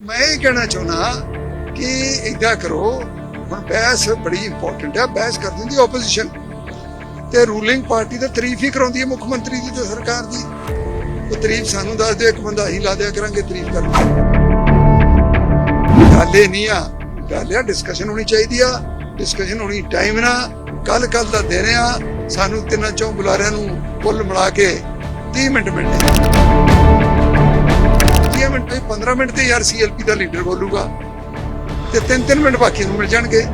ਮੈਂ ਇਹ ਕਹਿਣਾ ਚਾਹੁੰਦਾ ਕਿ ਇਦਾਂ ਕਰੋ, ਹੁਣ ਬਹਿਸ ਬੜੀ ਇੰਪੋਰਟੈਂਟ ਹੈ, ਬਹਿਸ ਕਰ ਦਿੰਦੀ ਆਪੋਜੀਸ਼ਨ ਤੇ ਰੂਲਿੰਗ ਪਾਰਟੀ ਤਾਂ ਤਾਰੀਫ ਹੀ ਕਰਾਉਂਦੀ ਹੈ ਮੁੱਖ ਮੰਤਰੀ ਦੀ ਤੇ ਸਰਕਾਰ ਦੀ। ਉਹ ਤਾਰੀਫ ਸਾਨੂੰ ਦੱਸ ਦਿਓ, ਇੱਕ ਬੰਦਾ ਅਸੀਂ ਲਾ ਦਿਆ ਕਰਾਂਗੇ ਤਾਰੀਫ ਕਰਨ। ਗੱਲ ਨਹੀਂ ਆ, ਗੱਲ ਆ ਡਿਸਕਸ਼ਨ ਹੋਣੀ ਚਾਹੀਦੀ ਆ ਡਿਸਕਸ਼ਨ ਹੋਣੀ ਟਾਈਮ ਨਾ ਕੱਲ ਕੱਲ ਦਾ ਦੇ ਰਹੇ ਆ, ਸਾਨੂੰ ਤਿੰਨਾਂ ਚੋਂ ਬੁਲਾਰਿਆਂ ਨੂੰ ਕੁੱਲ ਮਿਲਾ ਕੇ 30 ਮਿੰਟ ਮਿਲਦੇ 30 ਮਿੰਟ ਤੇ 15 ਮਿੰਟ ਤੇ ਯਾਰ ਸੀਐਲਪੀ ਦਾ ਲੀਡਰ ਬੋਲੂਗਾ। ਤੇ 3-3 ਮਿੰਟ ਬਾਕੀ ਨੂੰ ਮਿਲ ਜਾਣਗੇ।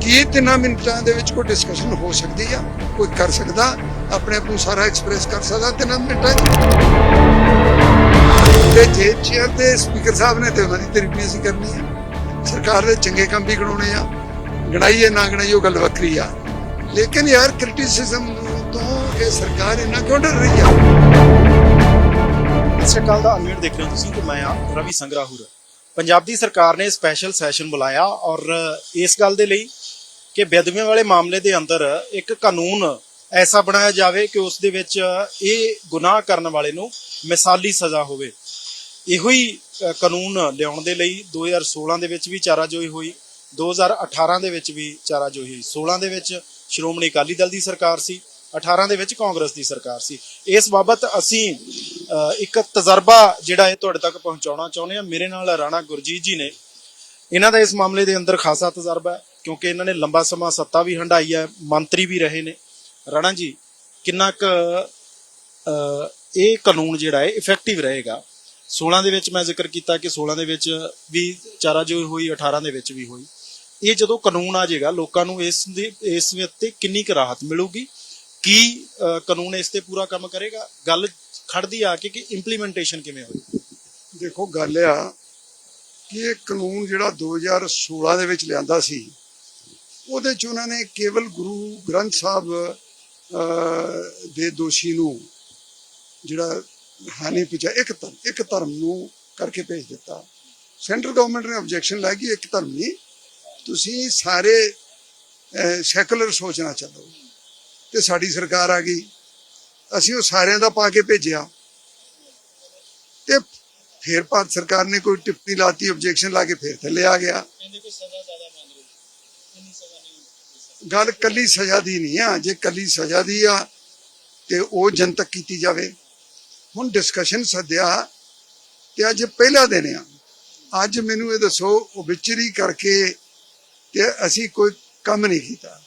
ਕੀ ਇਹ ਤਿੰਨਾਂ ਮਿੰਟਾਂ ਦੇ ਵਿੱਚ ਕੋਈ ਡਿਸਕਸ਼ਨ ਹੋ ਸਕਦੀ ਆ? ਕੋਈ ਕਰ ਸਕਦਾ? ਆਪਣੇ ਆਪ ਨੂੰ ਸਾਰਾ ਐਕਸਪ੍ਰੈਸ ਕਰ ਸਕਦਾ ਤਿੰਨਾਂ ਮਿੰਟਾਂ 'ਚ? ਤੇ ਜੇ ਚੇਅਰ ਤੇ ਸਪੀਕਰ ਸਾਹਿਬ ਨੇ ਤੇ ਉਹਨਾਂ ਦੀ ਤਾਰੀਫ ਅਸੀਂ ਕਰਨੀ ਆ। ਸਰਕਾਰ ਦੇ ਚੰਗੇ ਕੰਮ ਵੀ ਗਣਾਉਣੇ ਆ। ਗਣਾਈਏ ਨਾ ਗਣਾਈਏ ਉਹ ਗੱਲ ਵੱਖਰੀ ਆ। ਲੇਕਿਨ ਯਾਰ ਕ੍ਰਿਟਿਸਿਜ਼ਮ ਤੋਂ ਇਹ ਸਰਕਾਰ ਇੰਨਾ ਕਿਉਂ ਡਰ ਰਹੀ ਆ? ਸਤਿ ਸ਼੍ਰੀ ਅਕਾਲ ਦਾ ਅਨਮੇਟ ਦੇਖ ਰਹੇ ਹੋ ਤੁਸੀਂ ਤੇ ਮੈਂ ਆ ਰਵੀ ਸੰਗਰਾਹੁਰ। ਪੰਜਾਬ ਦੀ ਸਰਕਾਰ ਨੇ ਸਪੈਸ਼ਲ ਸੈਸ਼ਨ ਬੁਲਾਇਆ ਔਰ ਇਸ ਗੱਲ ਦੇ ਲਈ ਕਿ ਬੇਦਬੀਆਂ ਵਾਲੇ ਮਾਮਲੇ ਦੇ ਅੰਦਰ ਇੱਕ ਕਾਨੂੰਨ ਐਸਾ ਬਣਾਇਆ ਜਾਵੇ ਕਿ ਉਸ ਦੇ ਵਿੱਚ ਇਹ ਗੁਨਾਹ ਕਰਨ ਵਾਲੇ ਨੂੰ ਮਿਸਾਲੀ ਸਜ਼ਾ ਹੋਵੇ। ਇਹੋ ਹੀ ਕਾਨੂੰਨ ਲਿਆਉਣ ਦੇ ਲਈ 2016 ਦੇ ਵਿੱਚ ਵੀ ਚਾਰਾਜੋਈ ਹੋਈ 2018 ਦੇ ਵਿੱਚ ਵੀ ਚਾਰਾਜੋਈ ਹੋਈ। 16 ਦੇ ਵਿੱਚ ਸ਼੍ਰੋਮਣੀ ਅਕਾਲੀ ਦਲ ਦੀ ਸਰਕਾਰ ਸੀ 18 ਦੇ ਵਿੱਚ ਕਾਂਗਰਸ ਦੀ ਸਰਕਾਰ ਸੀ। ਇਸ ਬਾਬਤ ਅਸੀਂ ਇੱਕ ਤਜਰਬਾ ਜਿਹੜਾ ਇਹ ਤੁਹਾਡੇ ਤੱਕ ਪਹੁੰਚਾਉਣਾ ਚਾਹੁੰਦੇ ਹਾਂ। ਮੇਰੇ ਨਾਲ ਰਾਣਾ ਗੁਰਜੀਤ ਜੀ ਨੇ। ਇਹਨਾਂ ਦਾ ਇਸ ਮਾਮਲੇ ਦੇ ਅੰਦਰ ਖਾਸਾ ਤਜਰਬਾ ਹੈ, ਕਿਉਂਕਿ ਇਹਨਾਂ ਨੇ ਲੰਬਾ ਸਮਾਂ ਸੱਤਾ ਵੀ ਹੰਡਾਈ ਹੈ, ਮੰਤਰੀ ਵੀ ਰਹੇ ਨੇ। ਰਾਣਾ ਜੀ, ਕਿੰਨਾ ਕੁ ਇਹ ਕਾਨੂੰਨ ਜਿਹੜਾ ਹੈ ਇਫੈਕਟਿਵ ਰਹੇਗਾ? 16 ਦੇ ਵਿੱਚ ਮੈਂ ਜ਼ਿਕਰ ਕੀਤਾ ਕਿ 16 ਦੇ ਵਿੱਚ ਵੀ ਚਾਰਾ ਜੋ ਹੋਈ 18 ਦੇ ਵਿੱਚ ਵੀ ਹੋਈ। ਇਹ ਜਦੋਂ ਕਾਨੂੰਨ ਆ ਜਾਏਗਾ, ਲੋਕਾਂ ਨੂੰ ਇਸ ਦੀ, ਇਸ ਉੱਤੇ ਕਿੰਨੀ ਕੁ ਰਾਹਤ ਮਿਲੂਗੀ? ਕੀ ਅ, ਕਾਨੂੰਨ ਇਸ ਤੇ ਪੂਰਾ ਕੰਮ ਕਰੇਗਾ? ਗੱਲ ਖੜਦੀ ਆ ਕੇ ਕਿ ਇੰਪਲੀਮੈਂਟੇਸ਼ਨ ਕਿਵੇਂ ਹੋਈ? ਦੇਖੋ ਗੱਲ ਆ ਕਿ ਇਹ ਕਾਨੂੰਨ ਜਿਹੜਾ 2016 ਦੇ ਵਿੱਚ ਲਿਆਂਦਾ ਸੀ ਉਹਦੇ ਚ ਉਹਨਾਂ ਨੇ ਕੇਵਲ ਗੁਰੂ ਗ੍ਰੰਥ ਸਾਹਿਬ ਦੇ ਦੋਸ਼ੀ ਨੂੰ ਜਿਹੜਾ ਹਾਨੀ ਪਹੁੰਚਾ ਇੱਕ ਧਰਮ ਇੱਕ ਧਰਮ ਨੂੰ ਕਰਕੇ ਭੇਜ ਦਿੱਤਾ। ਸੈਂਟਰ ਗਵਰਨਮੈਂਟ ਨੇ ਆਬਜੈਕਸ਼ਨ ਲਾਇਆ ਕਿ ਇੱਕ ਧਰਮ ਨਹੀਂ ਤੁਸੀਂ ਸਾਰੇ ਸੈਕੂਲਰ ਸੋਚਣਾ ਚੱਲੋ ਤੇ ਸਾਡੀ ਸਰਕਾਰ ਆ ਗਈ। ਅਸੀਂ ਉਹ ਸਾਰਿਆਂ ਦਾ ਪਾ ਕੇ ਭੇਜਿਆ। ਤੇ ਫਿਰ ਭਾਰਤ ਸਰਕਾਰ ਨੇ ਕੋਈ ਟਿੱਪਣੀ ਲਾਤੀ ਆਬਜੈਕਸ਼ਨ ਲਾ ਕੇ ਫਿਰ ਥੱਲੇ ਆ ਗਿਆ। ਗੱਲ ਕੱਲੀ ਸਜ਼ਾ ਦੀ ਨਹੀਂ ਆ। ਜੇ ਕੱਲੀ ਸਜ਼ਾ ਦੀ ਆ ਤੇ ਉਹ ਜਨਤਕ ਕੀਤੀ ਜਾਵੇ। ਹੁਣ ਡਿਸਕਸ਼ਨ ਸੱਦਿਆ ਤੇ ਅੱਜ ਪਹਿਲਾ ਦਿਨ ਆ। ਅੱਜ ਮੈਨੂੰ ਇਹ ਦੱਸੋ ਉਹ ਵਿਚਰੀ ਕਰਕੇ ਤੇ ਅਸੀਂ ਕੋਈ ਕੰਮ ਨਹੀਂ ਕੀਤਾ।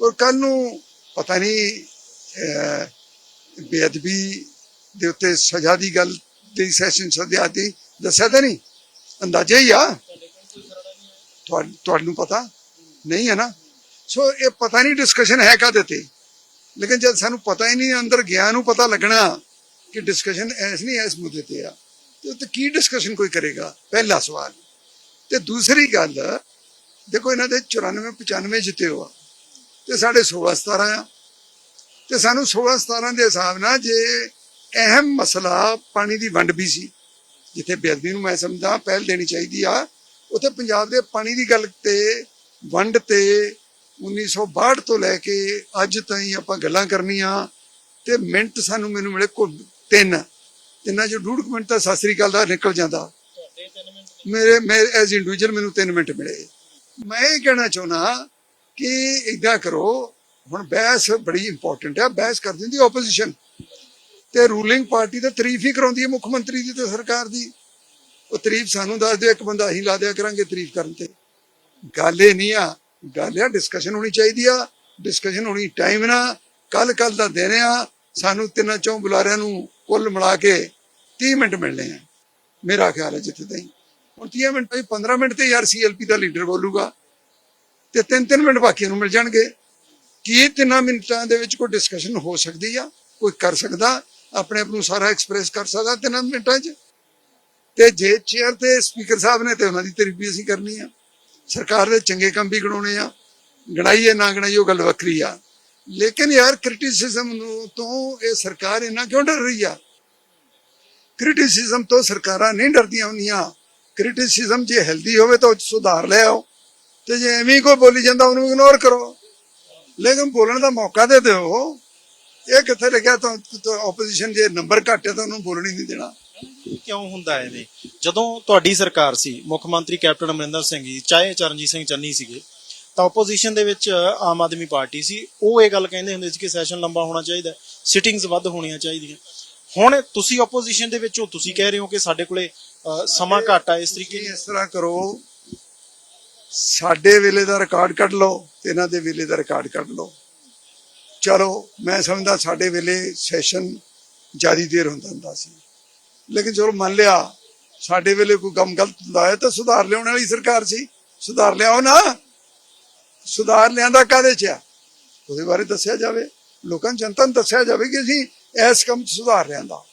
ਔਰ ਕੱਲ ਨੂੰ ਪਤਾ ਨਹੀਂ ਬੇਅਦਬੀ ਦੇ ਉੱਤੇ ਸਜ਼ਾ ਦੀ ਗੱਲ ਦੀ ਸੈਸ਼ਨ ਸੱਦਿਆ ਤੀ ਦੱਸਿਆ ਤਾਂ ਨਹੀਂ? ਅੰਦਾਜ਼ਾ ਹੀ ਆ। ਤੁਹਾਨੂੰ ਪਤਾ? ਨਹੀਂ ਹੈ ਨਾ? ਸੋ ਇਹ ਪਤਾ ਨਹੀਂ ਡਿਸਕਸ਼ਨ ਹੈ ਕਾਹਦੇ ਤੇ। ਲੇਕਿਨ ਜਦ ਸਾਨੂੰ ਪਤਾ ਹੀ ਨਹੀਂ, ਅੰਦਰ ਗਿਆ ਨੂੰ ਪਤਾ ਲੱਗਣਾ ਕਿ ਡਿਸਕਸ਼ਨ ਐਸ ਨਹੀਂ, ਐਸ ਮੁੱਦੇ ਤੇ ਆ। ਤੇ ਉੱਤੇ ਕੀ ਡਿਸਕਸ਼ਨ ਕੋਈ ਕਰੇਗਾ? ਪਹਿਲਾ ਸਵਾਲ। ਤੇ ਦੂਸਰੀ ਗੱਲ, ਦੇਖੋ ਇਹਨਾਂ ਦੇ 94 95 ਜਿੱਤੇ ਹੋਆ। ਤੇ ਸਾਡੇ 16 17 ਆ। ਤੇ ਸਾਨੂੰ 16 17 ਦੇ ਹਿਸਾਬ ਨਾਲ ਜੇ ਅਹਿਮ ਮਸਲਾ ਪਾਣੀ ਦੀ ਵੰਡ ਵੀ ਸੀ ਜਿੱਥੇ ਬੇਅਦਬੀ ਨੂੰ ਮੈਂ ਸਮਝਦਾ ਪਹਿਲ ਦੇਣੀ ਚਾਹੀਦੀ ਆ। ਉੱਥੇ ਪੰਜਾਬ ਦੇ ਪਾਣੀ ਦੀ ਗੱਲ ਤੇ ਵੰਡ ਤੇ 1962 ਤੋਂ ਲੈ ਕੇ ਅੱਜ ਤਾਈਂ ਆਪਾਂ ਗੱਲਾਂ ਕਰਨੀਆਂ। ਤੇ ਮਿੰਟ ਸਾਨੂੰ ਮੈਨੂੰ ਮਿਲੇ ਕੋ ਤਿੰਨ। ਤਿੰਨਾਂ ਚੋਂ ਡੂਢ ਮਿੰਟ ਤਾਂ ਸਤਿ ਸ੍ਰੀ ਅਕਾਲ ਦਾ ਨਿਕਲ ਜਾਂਦਾ। ਤੁਹਾਡੇ 3 ਮਿੰਟ ਮੇਰੇ ਮੈਂ ਐਜ਼ ਇੰਡੀਵਿਜੂਅਲ ਮੈਨੂੰ 3 ਮਿੰਟ ਮਿਲੇ। ਮੈਂ ਇਹ ਕਹਿਣਾ ਚਾਹੁੰਦਾ ਕਿ ਇਦਾਂ ਕਰੋ, ਹੁਣ ਬਹਿਸ ਬੜੀ ਇੰਪੋਰਟੈਂਟ ਹੈ, ਬਹਿਸ ਕਰ ਦਿੰਦੀ ਆਪੋਜੀਸ਼ਨ ਤੇ ਰੂਲਿੰਗ ਪਾਰਟੀ ਤਾਂ ਤਾਰੀਫ ਹੀ ਕਰਾਉਂਦੀ ਹੈ ਮੁੱਖ ਮੰਤਰੀ ਦੀ ਤੇ ਸਰਕਾਰ ਦੀ। ਉਹ ਤਾਰੀਫ ਸਾਨੂੰ ਦੱਸ ਦਿਓ, ਇੱਕ ਬੰਦਾ ਅਸੀਂ ਲਾ ਦਿਆ ਕਰਾਂਗੇ ਤਾਰੀਫ ਕਰਨ ਤੇ। ਗੱਲ ਇਹ ਨਹੀਂ ਆ, ਗੱਲ ਆ ਡਿਸਕਸ਼ਨ ਹੋਣੀ ਚਾਹੀਦੀ ਆ ਡਿਸਕਸ਼ਨ ਹੋਣੀ ਟਾਈਮ ਨਾਲ। ਕੱਲ ਕੱਲ ਦਾ ਦੇ ਰਹੇ ਆ, ਸਾਨੂੰ ਤਿੰਨਾਂ ਚੋਂ ਬੁਲਾਰਿਆਂ ਨੂੰ ਕੁੱਲ ਮਿਲਾ ਕੇ 30 ਮਿੰਟ ਮਿਲਣੇ ਆ। ਮੇਰਾ ਖਿਆਲ ਹੈ ਜਿੱਥੇ ਤਾਈਂ। ਹੁਣ 30 ਮਿੰਟ ਤੋਂ 15 ਮਿੰਟ ਤੇ ਯਾਰ ਸੀਐਲਪੀ ਦਾ ਲੀਡਰ ਬੋਲੂਗਾ। ਤੇ 3-3 ਮਿੰਟ ਬਾਕੀਆਂ ਨੂੰ ਮਿਲ ਜਾਣਗੇ। ਕੀ ਤਿੰਨਾਂ ਮਿੰਟਾਂ ਦੇ ਵਿੱਚ ਕੋਈ ਡਿਸਕਸ਼ਨ ਹੋ ਸਕਦੀ ਆ? ਕੋਈ ਕਰ ਸਕਦਾ? ਆਪਣੇ ਆਪ ਨੂੰ ਸਾਰਾ ਐਕਸਪ੍ਰੈਸ ਕਰ ਸਕਦਾ ਤਿੰਨਾਂ ਮਿੰਟਾਂ 'ਚ? ਤੇ ਜੇ ਚੇਅਰ ਤੇ ਸਪੀਕਰ ਸਾਹਿਬ ਨੇ ਤੇ ਉਹਨਾਂ ਦੀ ਤਾਰੀਫ ਅਸੀਂ ਕਰਨੀ ਆ। ਸਰਕਾਰ ਦੇ ਚੰਗੇ ਕੰਮ ਵੀ ਗਣਾਉਣੇ ਆ। ਗਣਾਈਏ, ਨਾ ਗਣਾਈਏ, ਉਹ ਗੱਲ ਵੱਖਰੀ ਆ। ਲੇਕਿਨ ਯਾਰ ਕ੍ਰਿਟਿਸਿਜ਼ਮ ਨੂੰ ਤੋਂ ਇਹ ਸਰਕਾਰ ਇੰਨਾ ਕਿਉਂ ਡਰ ਰਹੀ ਆ? ਕ੍ਰਿਟਿਸਿਜ਼ਮ ਤੋਂ ਸਰਕਾਰਾਂ ਨਹੀਂ ਡਰਦੀਆਂ ਹੁੰਦੀਆਂ। ਕ੍ਰਿਟਿਸਿਜ਼ਮ ਜੇ ਹੈਲਦੀ ਹੋਵੇ ਤਾਂ ਉਹ 'ਚ ਸੁਧਾਰ ਲੈ ਆਓ। ਤੇ ਜੇ ਐਵੇਂ ਕੋਈ ਬੋਲੀ ਜਾਂਦਾ ਉਹਨੂੰ ਇਗਨੋਰ ਕਰੋ। ਲੇਕਿਨ ਬੋਲਣ ਦਾ ਮੌਕਾ ਦੇ ਦਿਓ। ਇਹ ਕਿੱਥੇ ਲਿਖਿਆ? ਤਾਂ ਆਪੋਜੀਸ਼ਨ ਜੇ ਨੰਬਰ ਘੱਟ ਹੈ ਤਾਂ ਉਹਨੂੰ ਬੋਲਣ ਨਹੀਂ ਦੇਣਾ। ਕਿਉਂ ਹੁੰਦਾ ਹੈ ਐਵੇਂ ਜਦੋਂ ਤੁਹਾਡੀ ਸਰਕਾਰ ਸੀ ਮੁੱਖ ਮੰਤਰੀ ਕੈਪਟਨ ਅਮਰਿੰਦਰ ਸਿੰਘ ਜੀ ਚਾਹੇ ਚਰਨਜੀਤ ਸਿੰਘ ਚੰਨੀ ਸੀਗੇ ਤਾਂ ਆਪੋਜੀਸ਼ਨ ਦੇ ਵਿੱਚ ਆਮ ਆਦਮੀ ਪਾਰਟੀ ਸੀ। ਉਹ ਇਹ ਗੱਲ ਕਹਿੰਦੇ ਹੁੰਦੇ ਸੀ ਕਿ ਸੈਸ਼ਨ ਲੰਬਾ ਹੋਣਾ ਚਾਹੀਦਾ ਸਿਟਿੰਗਸ ਵੱਧ ਹੋਣੀਆਂ ਚਾਹੀਦੀਆਂ। ਹੁਣ ਤੁਸੀਂ ਆਪੋਜੀਸ਼ਨ ਦੇ ਵਿੱਚ ਹੋ ਤੁਸੀਂ ਕਹਿ ਰਹੇ ਹੋ ਕਿ ਸਾਡੇ ਕੋਲੇ ਸਮਾਂ ਘੱਟ ਆ ਇਸ ਤਰੀਕੇ ਇਸ ਤਰ੍ਹਾਂ ਕਰੋ ਸਾਡੇ ਵੇਲੇ ਦਾ ਰਿਕਾਰਡ ਕੱਢ ਲਓ ਤੇ ਇਹਨਾਂ ਦੇ ਵੇਲੇ ਦਾ ਰਿਕਾਰਡ ਕੱਢ ਲਓ। ਚਲੋ, ਮੈਂ ਸਮਝਦਾ ਸਾਡੇ ਵੇਲੇ ਸੈਸ਼ਨ ਜ਼ਿਆਦਾ ਦੇਰ ਹੁੰਦਾ ਹੁੰਦਾ ਸੀ। ਲੇਕਿਨ ਚਲੋ ਮੰਨ ਲਿਆ, ਸਾਡੇ ਵੇਲੇ ਕੋਈ ਕੰਮ ਗਲਤ ਹੁੰਦਾ ਹੈ ਤਾਂ ਸੁਧਾਰ ਲਿਆਉਣ ਵਾਲੀ ਸਰਕਾਰ ਸੀ। ਸੁਧਾਰ ਲਿਆਓ ਨਾ। ਸੁਧਾਰ ਲਿਆਂਦਾ ਕਾਦੇ ਚ ਆ? ਉਹਦੇ ਬਾਰੇ ਦੱਸਿਆ ਜਾਵੇ। ਲੋਕਾਂ ਨੂੰ ਜਨਤਾ ਨੂੰ ਦੱਸਿਆ ਜਾਵੇ ਕਿ ਅਸੀਂ ਇਸ ਕੰਮ 'ਚ ਸੁਧਾਰ ਲਿਆਂਦਾ।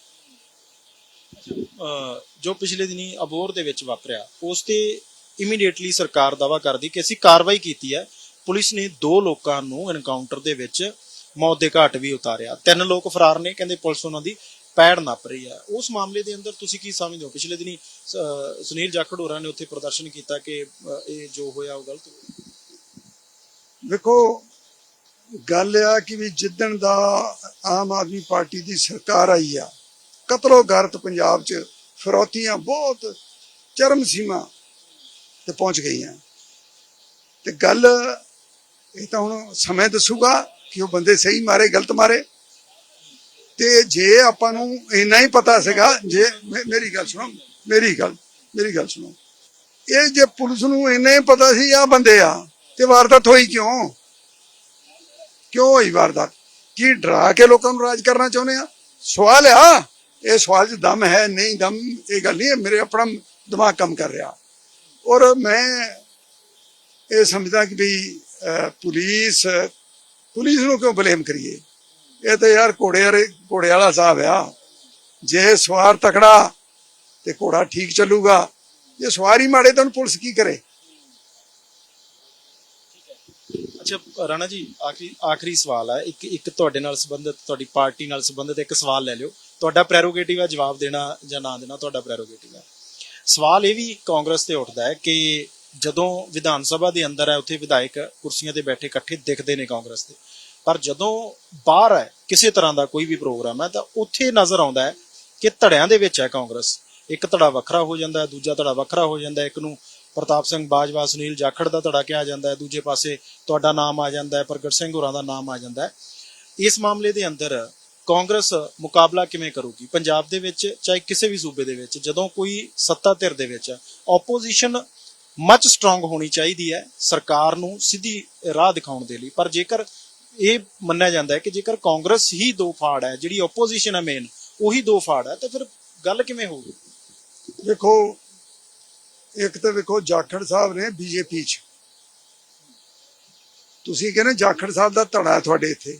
ਜੋ ਪਿਛਲੇ ਦਿਨੀ ਅਬੋਰ ਦੇ ਵਿੱਚ ਵਾਪਰਿਆ, ਉਸ ਤੇ ਇਮੀਡੀਏਟਲੀ ਸਰਕਾਰ ਦਾਵਾ ਕਰਦੀ ਕਿ ਅਸੀਂ ਕਾਰਵਾਈ ਕੀਤੀ ਹੈ। ਪੁਲਿਸ ਨੇ ਦੋ ਲੋਕਾਂ ਨੂੰ ਐਨਕਾਊਂਟਰ ਦੇ ਵਿੱਚ ਮੌਤ ਦੇ ਘਾਟ ਵੀ ਉਤਾਰਿਆ। ਤਿੰਨ ਲੋਕ ਫਰਾਰ ਨੇ, ਕਹਿੰਦੇ ਪੁਲਿਸ ਉਹਨਾਂ ਦੀ ਪੈੜ ਨੱਪ ਰਹੀ ਹੈ। ਉਸ ਮਾਮਲੇ ਦੇ ਅੰਦਰ ਤੁਸੀਂ ਕੀ ਸਮਝਦੇ ਹੋ? ਪਿਛਲੇ ਦਿਨੀ ਸੁਨੀਲ ਜਾਖੜ ਹੋਰਾਂ ਨੇ ਉੱਥੇ ਪ੍ਰਦਰਸ਼ਨ ਕੀਤਾ ਕਿ ਇਹ ਜੋ ਹੋਇਆ ਉਹ ਗਲਤ ਵੇਖੋ ਗੱਲ ਆ ਕਿ ਵੀ ਜਿੱਦਣ ਦਾ ਆਮ ਆਦਮੀ ਪਾਰਟੀ ਦੀ ਸਰਕਾਰ ਆਈ ਆ, ਕਤਲੋ ਗਰਤ ਪੰਜਾਬ 'ਚ ਫਰੋਤੀਆਂ ਬਹੁਤ ਚਰਮ ਸੀਮਾ ਤੇ ਪਹੁੰਚ ਗਈਆਂ। ਤੇ ਗੱਲ ਇਹ ਤਾਂ ਹੁਣ ਸਮੇਂ ਦੱਸੂਗਾ ਕਿ ਉਹ ਬੰਦੇ ਸਹੀ ਮਾਰੇ, ਗਲਤ ਮਾਰੇ। ਤੇ ਜੇ ਆਪਾਂ ਨੂੰ ਇੰਨਾ ਹੀ ਪਤਾ ਸੀਗਾ, ਜੇ ਮੇਰੀ ਗੱਲ ਸੁਣੋ, ਮੇਰੀ ਗੱਲ ਮੇਰੀ ਗੱਲ ਸੁਣੋ। ਇਹ ਜੇ ਪੁਲਿਸ ਨੂੰ ਇੰਨਾ ਹੀ ਪਤਾ ਸੀ ਆ ਬੰਦੇ ਆ, ਤੇ ਵਾਰਦਾਤ ਹੋਈ ਕਿਉਂ? ਕਿਉਂ ਹੋਈ ਵਾਰਦਾਤ? ਕੀ ਡਰਾ ਕੇ ਲੋਕਾਂ ਨੂੰ ਰਾਜ ਕਰਨਾ ਚਾਹੁੰਦੇ ਆ? ਸਵਾਲ ਆ। ਇਹ ਸਵਾਲ 'ਚ ਦਮ ਹੈ, ਨਹੀਂ ਦਮ, ਇਹ ਗੱਲ ਨਹੀਂ ਮੇਰੇ ਆਪਣਾ ਦਿਮਾਗ ਕੰਮ ਕਰ ਰਿਹਾ। ਔਰ ਮੈਂ ਇਹ ਸਮਝਦਾ ਕਿ ਵੀ ਪੁਲਿਸ ਪੁਲਿਸ ਨੂੰ ਕਿਉਂ ਬਲੇਮ ਕਰੀਏ? ਇਹ ਤਾਂ ਯਾਰ ਘੋੜੇ ਵਾਲੇ ਘੋੜੇ ਵਾਲਾ ਹਿਸਾਬ ਆ। ਜੇ ਸਵਾਰ ਤਕੜਾ ਤੇ ਘੋੜਾ ਠੀਕ ਚੱਲੂਗਾ, ਜੇ ਸਵਾਰੀ ਮਾੜੇ ਤਾਂ ਪੁਲਿਸ ਕੀ ਕਰੇ? ਅੱਛਾ, ਰਾਣਾ ਜੀ, ਆਖਰੀ ਆਖਰੀ ਸਵਾਲ ਹੈ ਇੱਕ ਇੱਕ ਤੁਹਾਡੇ ਨਾਲ ਸੰਬੰਧਿਤ, ਤੁਹਾਡੀ ਪਾਰਟੀ ਨਾਲ ਸੰਬੰਧਿਤ ਇੱਕ ਸਵਾਲ ਲੈ ਲਿਓ। ਤੁਹਾਡਾ ਪ੍ਰੈਰੋਗੇਟਿਵ ਹੈ ਜਵਾਬ ਦੇਣਾ ਜਾਂ ਨਾ ਦੇਣਾ, ਤੁਹਾਡਾ ਪ੍ਰੈਰੋਗੇਟਿਵ ਹੈ ਸਵਾਲ ਇਹ ਵੀ ਕਾਂਗਰਸ ਤੇ ਉੱਠਦਾ ਹੈ ਕਿ ਜਦੋਂ ਵਿਧਾਨ ਸਭਾ ਦੇ ਅੰਦਰ ਹੈ, ਉੱਥੇ ਵਿਧਾਇਕ ਕੁਰਸੀਆਂ ਤੇ ਬੈਠੇ ਇਕੱਠੇ ਦਿਖਦੇ ਨੇ ਕਾਂਗਰਸ ਦੇ ਪਰ ਜਦੋਂ ਬਾਹਰ ਹੈ, ਕਿਸੇ ਤਰ੍ਹਾਂ ਦਾ ਕੋਈ ਵੀ ਪ੍ਰੋਗਰਾਮ ਹੈ, ਤਾਂ ਉੱਥੇ ਨਜ਼ਰ ਆਉਂਦਾ ਹੈ ਕਿ ਧੜਿਆਂ ਦੇ ਵਿੱਚ ਹੈ ਕਾਂਗਰਸ। ਇੱਕ ਧੜਾ ਵੱਖਰਾ ਹੋ ਜਾਂਦਾ ਹੈ, ਦੂਜਾ ਧੜਾ ਵੱਖਰਾ ਹੋ ਜਾਂਦਾ ਹੈ। ਇੱਕ ਨੂੰ ਪ੍ਰਤਾਪ ਸਿੰਘ ਬਾਜਵਾ, ਸੁਨੀਲ ਜਾਖੜ ਦਾ ਧੜਾ ਕਿਹਾ ਜਾਂਦਾ ਹੈ, ਦੂਜੇ ਪਾਸੇ ਤੁਹਾਡਾ ਨਾਮ ਆ ਜਾਂਦਾ ਹੈ, ਪ੍ਰਗਟ ਸਿੰਘ ਹੋਰਾਂ ਦਾ ਨਾਮ ਆ ਜਾਂਦਾ ਹੈ। ਇਸ ਮਾਮਲੇ ਦੇ ਅੰਦਰ ਕਾਂਗਰਸ ਮੁਕਾਬਲਾ ਕਿਵੇਂ ਕਰੂਗੀ? ਪੰਜਾਬ ਦੇ ਵਿੱਚ ਚਾਹੇ ਕਿਸੇ ਵੀ ਸੂਬੇ ਦੇ ਵਿੱਚ, ਜਦੋਂ ਕੋਈ ਸੱਤਾ ਧਿਰ ਦੇ ਵਿੱਚ ਆਪੋਜੀਸ਼ਨ ਮੱਚ ਸਟਰੋਂਗ ਹੋਣੀ ਚਾਹੀਦੀ ਹੈ ਸਰਕਾਰ ਨੂੰ ਸਿੱਧੀ ਰਾਹ ਦਿਖਾਉਣ ਦੇ ਲਈ। ਪਰ ਜੇਕਰ ਇਹ ਮੰਨਿਆ ਜਾਂਦਾ ਹੈ ਕਿ ਜੇਕਰ ਕਾਂਗਰਸ ਹੀ ਦੋ ਫਾੜ ਹੈ, ਜਿਹੜੀ ਆਪੋਜੀਸ਼ਨ ਹੈ ਮੇਨ ਉਹੀ ਦੋ ਫਾੜ ਹੈ, ਤਾਂ ਫਿਰ ਗੱਲ ਕਿਵੇਂ ਹੋਊਗੀ? ਦੇਖੋ, ਇੱਕ ਤਾਂ ਵੇਖੋ, ਜਾਖੜ ਸਾਹਿਬ ਨੇ ਬੀਜੇਪੀ ਚ। ਤੁਸੀਂ ਕਹਿੰਦੇ ਜਾਖੜ ਸਾਹਿਬ ਦਾ ਧੜਾ ਹੈ ਤੁਹਾਡੇ ਇੱਥੇ।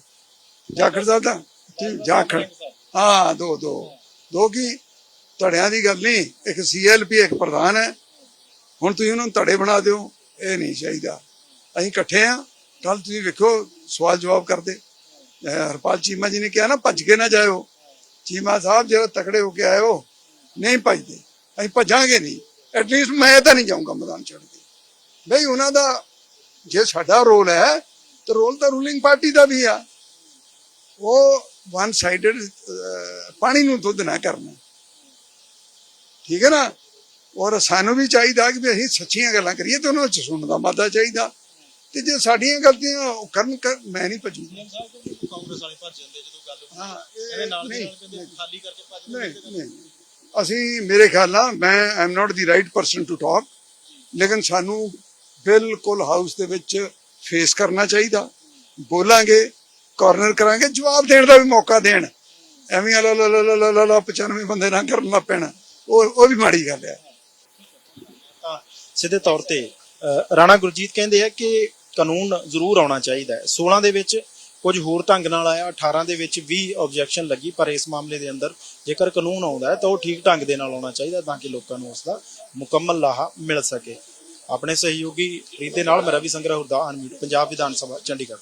ਜਾਖੜ ਸਾਹਿਬ ਦਾ ਠੀਕ, ਜਾਖੜ ਹਾਂ ਦੋ ਦੋ। ਦੋ ਕੀ? ਧੜਿਆਂ ਦੀ ਗੱਲ ਨਹੀਂ। ਇੱਕ ਸੀਐਲਪੀ ਇੱਕ ਪ੍ਰਧਾਨ ਹੈ। ਹੁਣ ਤੁਸੀਂ ਉਹਨਾਂ ਨੂੰ ਧੜੇ ਬਣਾ ਦਿਓ। ਇਹ ਨਹੀਂ ਚਾਹੀਦਾ। ਅਸੀਂ ਇਕੱਠੇ ਆ ਕੱਲ ਤੁਸੀਂ ਵੇਖੋ ਸਵਾਲ ਜਵਾਬ ਕਰਦੇ। ਹਰਪਾਲ ਚੀਮਾ ਜੀ ਨੇ ਕਿਹਾ ਨਾ ਭੱਜ ਕੇ ਨਾ ਜਾਇਓ। ਚੀਮਾ ਸਾਹਿਬ ਜਦੋਂ ਤਕੜੇ ਹੋ ਕੇ ਆਏ ਹੋ ਨਹੀਂ ਭੱਜਦੇ। ਅਸੀਂ ਭੱਜਾਂਗੇ ਨਹੀਂ। ਐਟਲੀਸਟ ਮੈਂ ਤਾਂ ਨਹੀਂ ਜਾਊਂਗਾ ਮੈਦਾਨ ਛੱਡ ਕੇ। ਬਈ ਉਹਨਾਂ ਦਾ ਜੇ ਸਾਡਾ ਰੋਲ ਹੈ ਤੇ ਰੋਲ ਤਾਂ ਰੂਲਿੰਗ ਪਾਰਟੀ ਦਾ ਵੀ ਆ। ਉਹ ਵਨ ਸਾਈਡਡ ਪਾਣੀ ਨੂੰ ਦੁੱਧ ਨਾ ਕਰਨਾ। ਠੀਕ ਹੈ ਨਾ? ਔਰ ਸਾਨੂੰ ਵੀ ਚਾਹੀਦਾ ਕਿ ਅਸੀਂ ਸੱਚੀਆਂ ਗੱਲਾਂ ਕਰੀਏ ਤੇ ਉਹਨਾਂ ਵਿੱਚ ਸੁਣਨ ਦਾ ਮਾਦਾ ਚਾਹੀਦਾ। ਤੇ ਜੇ ਸਾਡੀਆਂ ਗਲਤੀਆਂ ਕਰਨ ਕਰ- ਮੈਂ ਨਹੀਂ ਭੱਜੂਗਾ ਕਾਂਗਰਸ ਵਾਲੇ ਭੱਜ ਜਾਂਦੇ ਜਦੋਂ ਗੱਲ ਹਾਂ ਇਹ ਇਹਦੇ ਨਾਲ ਦੀ ਨਹੀਂ ਨਾਲ ਕਹਿੰਦੇ ਖਾਲੀ ਕਰਕੇ ਭੱਜ ਨਹੀਂ ਨਹੀਂ। ਅਸੀਂ ਮੇਰੇ ਖਿਆਲ ਨਾਲ ਮੈਂ am not the right person to talk ਲੇਕਿਨ ਸਾਨੂੰ ਬਿਲਕੁਲ ਹਾਊਸ ਦੇ ਵਿੱਚ ਫੇਸ ਕਰਨਾ ਚਾਹੀਦਾ। ਬੋਲਾਂਗੇ ਕਾਰਨਰ ਕਰਾਂਗੇ, ਜਵਾਬ ਦੇਣ ਦਾ ਵੀ ਮੌਕਾ ਦੇਣ। ਐਵੇਂ ਲਾ ਲਾ ਲਾ ਲਾ ਲਾ ਲਾ 95 ਬੰਦੇ ਨਾਲ ਕਰਨ ਲੱਗ ਪੈਣਾ ਉਹ ਉਹ ਵੀ ਮਾੜੀ ਗੱਲ ਹੈ ਸਿੱਧੇ ਤੌਰ ਤੇ ਰਾਣਾ ਗੁਰਜੀਤ ਕਹਿੰਦੇ ਆ ਕਿ ਕਾਨੂੰਨ ਜ਼ਰੂਰ ਆਉਣਾ ਚਾਹੀਦਾ ਹੈ। 16 ਦੇ ਵਿੱਚ ਕੁਝ ਹੋਰ ਢੰਗ ਨਾਲ ਆਇਆ 18 ਦੇ ਵਿੱਚ ਵੀ ਆਬਜੈਕਸ਼ਨ ਲੱਗੀ, ਪਰ ਇਸ ਮਾਮਲੇ ਦੇ ਅੰਦਰ ਜੇਕਰ ਕਾਨੂੰਨ ਆਉਂਦਾ ਹੈ ਤਾਂ ਉਹ ਠੀਕ ਢੰਗ ਦੇ ਨਾਲ ਆਉਣਾ ਚਾਹੀਦਾ ਤਾਂ ਕਿ ਲੋਕਾਂ ਨੂੰ ਉਸ ਦਾ ਮੁਕੰਮਲ ਲਾਹਾ ਮਿਲ ਸਕੇ। ਆਪਣੇ ਸਹਿਯੋਗੀ ਰੀਤ ਨਾਲ ਮੈਂ ਰਵੀ ਸੰਗਰਾ ਹੁਰਦਾ ਅਨਮਿਊਟ ਪੰਜਾਬ ਵਿਧਾਨ ਸਭਾ, ਚੰਡੀਗੜ੍ਹ।